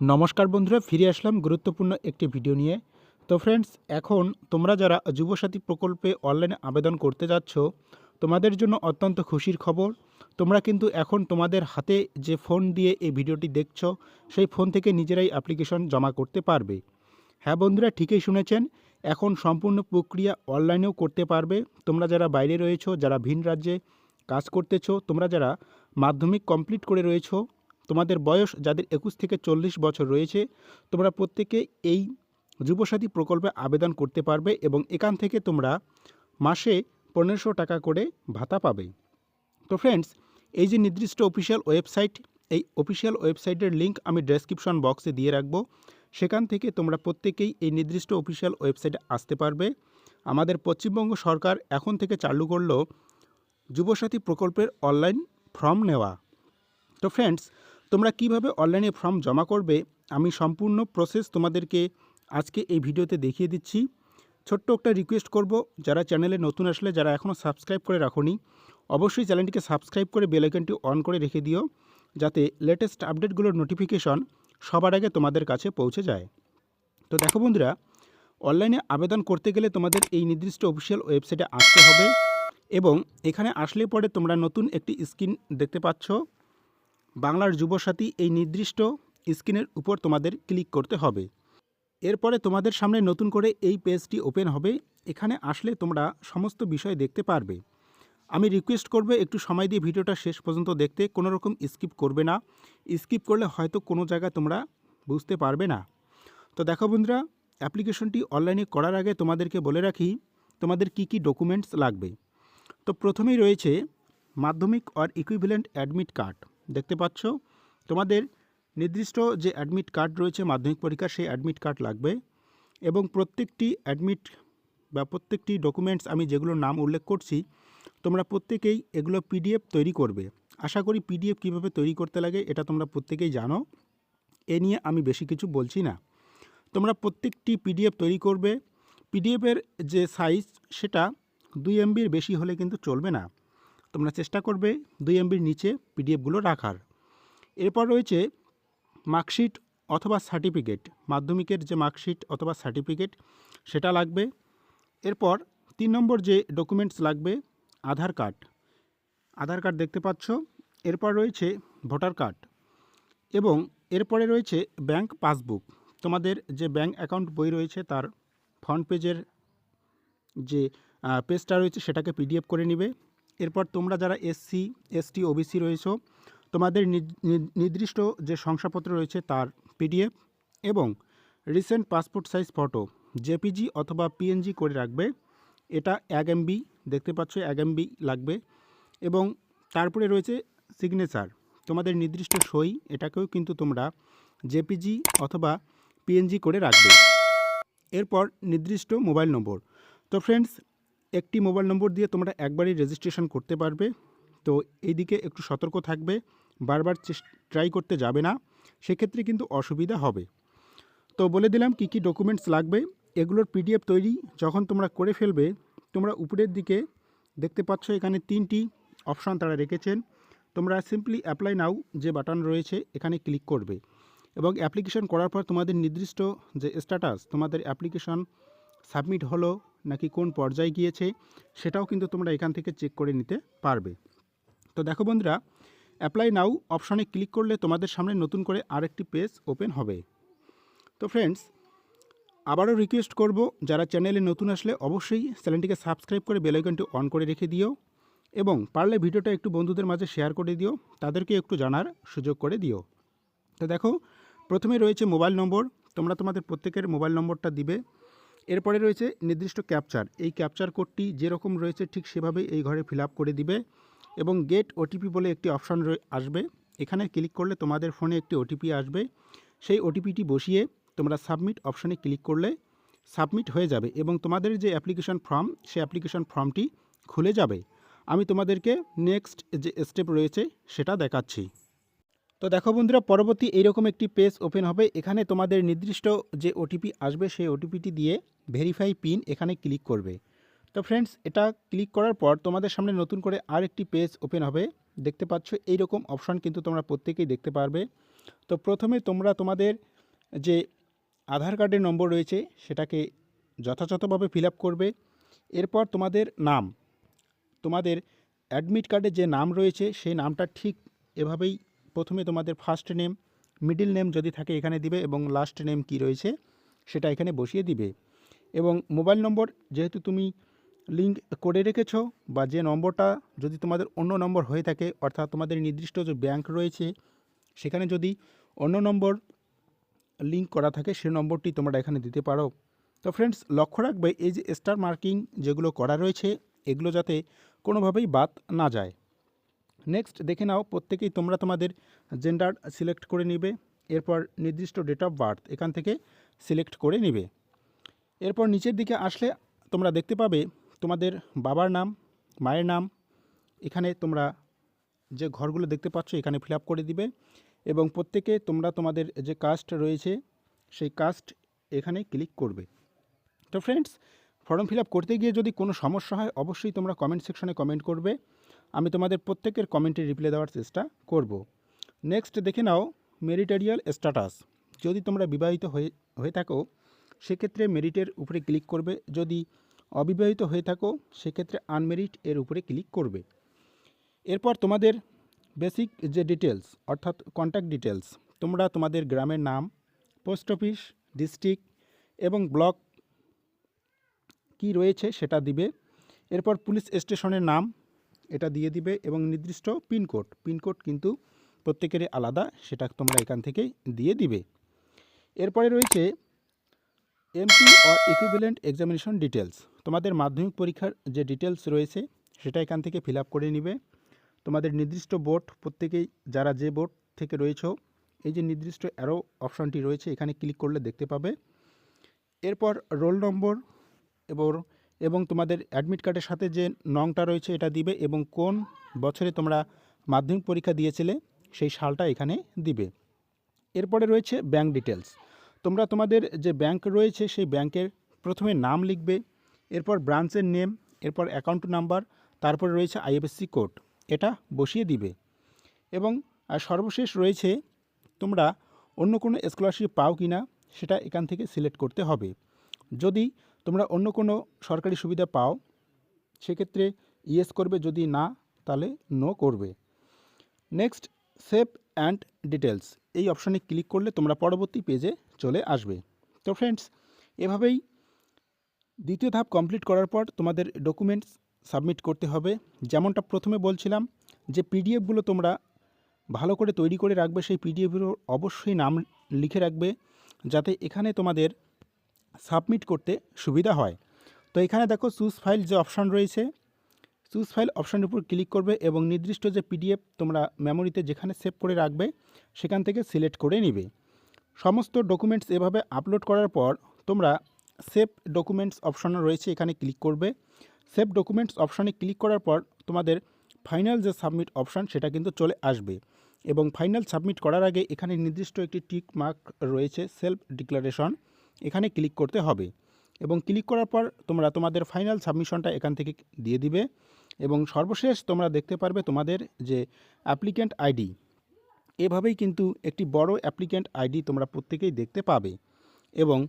নমস্কার বন্ধুরা, ফিরে আসলাম গুরুত্বপূর্ণ একটি ভিডিও নিয়ে। তো ফ্রেন্ডস এখন তোমরা যারা যুবসাথী প্রকল্পে অনলাইনে আবেদন করতে যাচ্ছ, তোমাদের জন্য অত্যন্ত খুশির খবর। তোমরা কিন্তু এখন তোমাদের হাতে যে ফোন দিয়ে এই ভিডিওটি দেখছ, সেই ফোন থেকে নিজেরাই অ্যাপ্লিকেশন জমা করতে পারবে। হ্যাঁ বন্ধুরা, ঠিকই শুনেছেন, এখন সম্পূর্ণ প্রক্রিয়া অনলাইনেও করতে পারবে। তোমরা যারা বাইরে রয়েছো, যারা ভিন রাজ্যে কাজ করতেছো, তোমরা যারা মাধ্যমিক কমপ্লিট করে রয়েছো তোমাদের বয়স যাদের একুশ থেকে চল্লিশ বছর রয়েছে, তোমরা প্রত্যেকে এই যুবসাথী প্রকল্পে আবেদন করতে পারবে এবং এখান থেকে তোমরা মাসে পনেরোশো টাকা করে ভাতা পাবে। তো ফ্রেন্ডস এই যে নির্দিষ্ট অফিসিয়াল ওয়েবসাইট এই অফিসিয়াল ওয়েবসাইটের লিঙ্ক আমি ডেসক্রিপশন বক্সে দিয়ে রাখব। সেখান থেকে তোমরা প্রত্যেকেই এই নির্দিষ্ট অফিসিয়াল ওয়েবসাইটে আসতে পারবে। আমাদের পশ্চিমবঙ্গ সরকার এখন থেকে চালু করল যুবসাথী প্রকল্পের অনলাইন ফর্ম নেওয়া। তো ফ্রেন্ডস তোমরা কীভাবে অনলাইনে ফর্ম জমা করবে? আমি সম্পূর্ণ প্রসেস তোমাদেরকে আজকে এই ভিডিওতে দেখিয়ে দিচ্ছি। ছোট্ট একটা রিকোয়েস্ট করব, যারা চ্যানেলে নতুন আসলে, যারা এখনও সাবস্ক্রাইব করে রাখোনি, অবশ্যই চ্যানেলটিকে সাবস্ক্রাইব করে বেল আইকনটি অন করে রেখে দিও, যাতে লেটেস্ট আপডেটগুলোর নোটিফিকেশন সবার আগে তোমাদের কাছে পৌঁছে যায়। তো দেখো বন্ধুরা, অনলাইনে আবেদন করতে গেলে তোমাদের এই নির্দিষ্ট অফিসিয়াল ওয়েবসাইটে আসতে হবে এবং এখানে আসলে পরে তোমরা নতুন একটি স্ক্রিন দেখতে পাচ্ছ। বাংলার যুবসাথী এই নির্দিষ্ট স্ক্রিনের উপর তোমাদের ক্লিক করতে হবে। এরপরে তোমাদের সামনে নতুন করে এই পেজটি ওপেন হবে। এখানে আসলে তোমরা সমস্ত বিষয় দেখতে পারবে। আমি রিকোয়েস্ট করবে একটু সময় দিয়ে ভিডিওটা শেষ পর্যন্ত দেখতে, কোনো রকম স্কিপ করবে না। স্কিপ করলে হয়তো কোনো জায়গায় তোমরা বুঝতে পারবে না। তো দেখো বন্ধুরা, অ্যাপ্লিকেশনটি অনলাইনে করার আগে তোমাদেরকে বলে রাখি, তোমাদের কি কি ডকুমেন্টস লাগবে? তো প্রথমেই রয়েছে মাধ্যমিক অর ইকুইভ্যালেন্ট অ্যাডমিট কার্ড দেখতে পাচ্ছ? তোমাদের নির্দিষ্ট যে অ্যাডমিট কার্ড রয়েছে মাধ্যমিক পরীক্ষার, সেই অ্যাডমিট কার্ড লাগবে এবং প্রত্যেকটি অ্যাডমিট বা প্রত্যেকটি ডকুমেন্টস আমি যেগুলোর নাম উল্লেখ করছি, তোমরা প্রত্যেকেই এগুলো পিডিএফ তৈরি করবে। আশা করি পিডিএফ কীভাবে তৈরি করতে লাগে এটা তোমরা প্রত্যেকেই জানো। এ নিয়ে আমি বেশি কিছু বলছি না। তোমরা প্রত্যেকটি পিডিএফ তৈরি করবে। পিডিএফের যে সাইজ সেটা দুই এমবির বেশি হলে কিন্তু চলবে না। তোমরা চেষ্টা করবে দুই এমবির নিচে পিডিএফগুলো রাখার। এরপর রয়েছে মার্কশিট অথবা সার্টিফিকেট। মাধ্যমিকের যে মার্কশিট অথবা সার্টিফিকেট, সেটা লাগবে। এরপর তিন নম্বর যে ডকুমেন্টস লাগবে, আধার কার্ড। আধার কার্ড দেখতে পাচ্ছ। এরপর রয়েছে ভোটার কার্ড এবং এরপরে রয়েছে ব্যাংক পাসবুক। তোমাদের যে ব্যাংক অ্যাকাউন্ট বই রয়েছে, তার ফ্রন্ট পেজের যে পেজটা রয়েছে, সেটাকে পিডিএফ করে নেবে। এরপর তোমরা যারা এসসি এসটি ওবিসি রয়েছো, তোমাদের নির্দিষ্ট যে শংসাপত্র রয়েছে তার পিডিএফ এবং recent passport size photo JPG অথবা পিএনজি করে রাখবে। এটা এক এমবি দেখতে পাচ্ছ, এক এমবি লাগবে। এবং তারপরে রয়েছে সিগনেচার তোমাদের নির্দিষ্ট সই, এটাকেও কিন্তু তোমরা জেপিজি অথবা পিএনজি করে রাখবে। এরপর নির্দিষ্ট মোবাইল নম্বর। তো ফ্রেন্ডস একটি মোবাইল নম্বর দিয়ে তোমরা একবারই রেজিস্ট্রেশন করতে পারবে। তো এইদিকে একটু সতর্ক থাকবে, বারবার ট্রাই করতে যাবে না, সেক্ষেত্রে কিন্তু অসুবিধা হবে। তো বলে দিলাম কি কি ডকুমেন্টস লাগবে, এগুলোর পিডিএফ তৈরি যখন তোমরা করে ফেলবে, তোমরা উপরের দিকে দেখতে পাচ্ছ এখানে তিনটি অপশান তারা রেখেছেন। তোমরা সিম্পলি অ্যাপ্লাই নাও যে বাটন রয়েছে, এখানে ক্লিক করবে এবং অ্যাপ্লিকেশন করার পর তোমাদের নির্দিষ্ট যে স্ট্যাটাস তোমাদের অ্যাপ্লিকেশন সাবমিট হলো নাকি কোন পর্যায়ে গিয়েছে সেটাও কিন্তু তোমরা এখান থেকে চেক করে নিতে পারবে। তো দেখো বন্ধুরা অ্যাপ্লাই নাও অপশনে ক্লিক করলে তোমাদের সামনে নতুন করে আরেকটি পেজ ওপেন হবে। তো ফ্রেন্ডস আবারও রিকোয়েস্ট করব, যারা চ্যানেলে নতুন আসলে অবশ্যই চ্যানেলটিকে সাবস্ক্রাইব করে বেলাইকনটি অন করে রেখে দিও এবং পারলে ভিডিওটা একটু বন্ধুদের মাঝে শেয়ার করে দিও, তাদেরকে একটু জানার সুযোগ করে দিও। তো দেখো, প্রথমে রয়েছে মোবাইল নম্বর তোমরা তোমাদের প্রত্যেকের মোবাইল নম্বরটা দিবে। এরপরে রয়েছে নির্দিষ্ট ক্যাপচার। এই ক্যাপচার কোডটি যেরকম রয়েছে ঠিক সেভাবেই এই ঘরে ফিল করে দিবে এবং গেট ওটিপি বলে একটি অপশান আসবে। এখানে ক্লিক করলে তোমাদের ফোনে একটি ওটিপি আসবে। সেই ওটিপিটি বসিয়ে তোমরা সাবমিট অপশানে ক্লিক করলে সাবমিট হয়ে যাবে এবং তোমাদের যে অ্যাপ্লিকেশন ফর্ম, সেই অ্যাপ্লিকেশন ফর্মটি খুলে যাবে। আমি তোমাদেরকে নেক্সট যে স্টেপ রয়েছে সেটা দেখাচ্ছি। তো দেখো বন্ধুরা, পরবর্তী এইরকম একটি পেজ ওপেন হবে। এখানে তোমাদের নির্দিষ্ট যে ওটিপি আসবে, সেই ওটিপিটি দিয়ে ভেরিফাই পিন এখানে ক্লিক করবে। তো ফ্রেন্ডস এটা ক্লিক করার পর তোমাদের সামনে নতুন করে আর একটি পেজ ওপেন হবে। দেখতে পাচ্ছ এইরকম অপশন কিন্তু তোমরা প্রত্যেকেই দেখতে পারবে। তো প্রথমে তোমরা তোমাদের যে আধার কার্ডের নম্বর রয়েছে, সেটাকে যথাযথভাবে ফিল করবে। এরপর তোমাদের নাম, তোমাদের অ্যাডমিট কার্ডে যে নাম রয়েছে, সেই নামটা ঠিক এভাবেই প্রথমে তোমাদের ফার্স্ট নেম মিডিল নেম যদি থাকে এখানে দিবে এবং লাস্ট নেম কি রয়েছে, সেটা এখানে বসিয়ে দিবে। এবং মোবাইল নম্বর যেহেতু তুমি লিঙ্ক করে রেখেছো বা যে নম্বরটা যদি তোমাদের অন্য নম্বর হয়ে থাকে, অর্থাৎ তোমাদের নির্দিষ্ট যে ব্যাংক রয়েছে, সেখানে যদি অন্য নম্বর লিঙ্ক করা থাকে, সে নম্বরটি তোমরা এখানে দিতে পারো। তো ফ্রেন্ডস লক্ষ্য রাখবে, এই যে স্টার মার্কিং যেগুলো করা রয়েছে, এগুলো যাতে কোনোভাবেই বাদ না যায়। নেক্সট দেখে নাও, প্রত্যেকেই তোমরা তোমাদের জেন্ডার সিলেক্ট করে নিবে, এরপর নির্দিষ্ট ডেট অফ বার্থ এখান থেকে সিলেক্ট করে নিবে। এরপর নিচের দিকে আসলে তোমরা দেখতে পাবে তোমাদের বাবার নাম, মায়ের নাম, এখানে তোমরা যে ঘরগুলো দেখতে পাচ্ছ এখানে ফিল করে দিবে এবং প্রত্যেকে তোমরা তোমাদের যে কাস্ট রয়েছে সেই কাস্ট এখানে ক্লিক করবে। তো ফ্রেন্ডস ফর্ম ফিল করতে গিয়ে যদি কোনো সমস্যা হয়, অবশ্যই তোমরা কমেন্ট সেকশনে কমেন্ট করবে। আমি তোমাদের প্রত্যেকের কমেন্টে রিপ্লাই দেওয়ার চেষ্টা করব। নেক্সট দেখে নাও মেরিটারিয়াল স্ট্যাটাস যদি তোমরা বিবাহিত হয়ে হয়ে থাকো সেক্ষেত্রে মেরিটের উপরে ক্লিক করবে। যদি অবিবাহিত হয়ে থাকো, সেক্ষেত্রে আনমেরিট এর উপরে ক্লিক করবে। এরপর তোমাদের বেসিক যে ডিটেলস অর্থাৎ কন্ট্যাক্ট ডিটেলস তোমরা তোমাদের গ্রামের নাম পোস্ট অফিস ডিস্ট্রিক্ট এবং ব্লক কি রয়েছে সেটা দিবে। এরপর পুলিশ স্টেশনের নাম, এটা দিয়ে দিবে এবং নির্দিষ্ট পিনকোড পিনকোড কিন্তু প্রত্যেকেরই আলাদা, সেটা তোমরা এখান থেকে দিয়ে দিবে। এরপরে রয়েছে MP or equivalent examination details তোমাদের মাধ্যমিক পরীক্ষার যে ডিটেলস রয়েছে, সেটা এখান থেকে ফিল করে নিবে। তোমাদের নির্দিষ্ট বোর্ড প্রত্যেকেই, যারা যে বোর্ড থেকে রয়েছে, এই যে নির্দিষ্ট অ্যারো অপশানটি রয়েছে, এখানে ক্লিক করলে দেখতে পাবে। এরপর রোল নম্বর এবং তোমাদের অ্যাডমিট কার্ডের সাথে যে নংটা রয়েছে, এটা দিবে এবং কোন বছরে তোমরা মাধ্যমিক পরীক্ষা দিয়েছিলে, সেই সালটা এখানে দিবে। এরপরে রয়েছে ব্যাংক ডিটেলস তোমরা তোমাদের যে ব্যাংক রয়েছে সেই ব্যাংকের প্রথমে নাম লিখবে, এরপর ব্রাঞ্চের নেম এরপর অ্যাকাউন্ট নাম্বার তারপর রয়েছে আইএফএসসি কোড এটা বসিয়ে দিবে। এবং সর্বশেষ রয়েছে, তোমরা অন্য কোনো স্কলারশিপ পাও কি না সেটা এখান থেকে সিলেক্ট করতে হবে। যদি তোমরা অন্য কোনো সরকারি সুবিধা পাও, সেক্ষেত্রে ইয়েস করবে, যদি না, তাহলে নো করবে। নেক্সট সেভ অ্যান্ড ডিটেলস এই অপশানে ক্লিক করলে তোমরা পরবর্তী পেজে চলে আসবে। তো ফ্রেন্ডস এভাবেই দ্বিতীয় ধাপ কমপ্লিট করার পর তোমাদের ডকুমেন্টস সাবমিট করতে হবে। যেমনটা প্রথমে বলছিলাম যে পিডিএফগুলো তোমরা ভালো করে তৈরি করে রাখবে, সেই পিডিএফগুলো অবশ্যই নাম লিখে রাখবে যাতে এখানে তোমাদের সাবমিট করতে সুবিধা হয়। তো এখানে দেখো চুজ ফাইল যে অপশান রয়েছে চুজ ফাইল অপশানের উপর ক্লিক করবে এবং নির্দিষ্ট যে পিডিএফ তোমরা মেমোরিতে যেখানে সেভ করে রাখবে, সেখান থেকে সিলেক্ট করে নিবে। সমস্ত ডকুমেন্টস এভাবে আপলোড করার পর তোমরা সেভ ডকুমেন্টস অপশান রয়েছে, এখানে ক্লিক করবে। সেভ ডকুমেন্টস অপশানে ক্লিক করার পর তোমাদের ফাইনাল যে সাবমিট অপশান সেটা কিন্তু চলে আসবে। এবং ফাইনাল সাবমিট করার আগে এখানে নির্দিষ্ট একটি টিক মার্ক রয়েছে সেলফ ডিক্লারেশন এখানে ক্লিক করতে হবে। এবং ক্লিক করার পর তোমরা তোমাদের ফাইনাল সাবমিশনটা এখান থেকে দিয়ে দিবে। এবং সর্বশেষ তোমরা দেখতে পারবে তোমাদের যে অ্যাপ্লিক্যান্ট আইডি এভাবেই কিন্তু একটি বড় অ্যাপ্লিক্যান্ট আইডি তোমরা প্রত্যেকেই দেখতে পাবে। এবং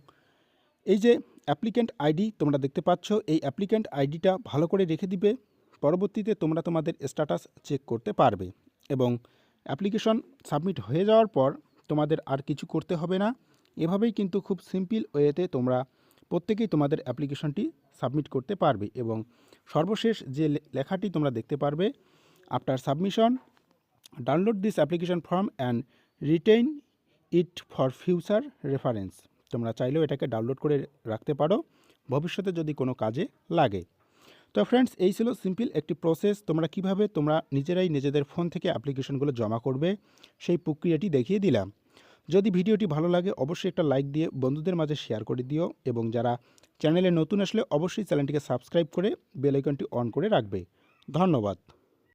এই যে অ্যাপ্লিক্যান্ট আইডি তোমরা দেখতে পাচ্ছ, এই অ্যাপ্লিক্যান্ট আইডিটা ভালো করে রেখে দিবে। পরবর্তীতে তোমরা তোমাদের স্ট্যাটাস চেক করতে পারবে। এবং অ্যাপ্লিকেশন সাবমিট হয়ে যাওয়ার পর তোমাদের আর কিছু করতে হবে না। এভাবেই কিন্তু খুব সিম্পল ওয়েতে তোমরা প্রত্যেকেই তোমাদের অ্যাপ্লিকেশনটি সাবমিট করতে পারবে। এবং সর্বশেষ যে লেখাটি তোমরা দেখতে পারবে after submission download this application form and retain it for future reference তোমরা চাইলেও এটাকে ডাউনলোড করে রাখতে পারো। ভবিষ্যতে যদি কোনো কাজে লাগে। তো ফ্রেন্ডস এই ছিল সিম্পল একটি প্রসেস তোমরা কীভাবে তোমরা নিজেরাই নিজেদের ফোন থেকে অ্যাপ্লিকেশনগুলো জমা করবে, সেই প্রক্রিয়াটি দেখিয়ে দিলাম। যদি ভিডিওটি ভালো লাগে, অবশ্যই একটা লাইক দিয়ে বন্ধুদের মাঝে শেয়ার করে দিও এবং যারা চ্যানেলে নতুন আসলে অবশ্যই চ্যানেলটিকে সাবস্ক্রাইব করে বেল আইকনটি অন করে রাখবে। ধন্যবাদ।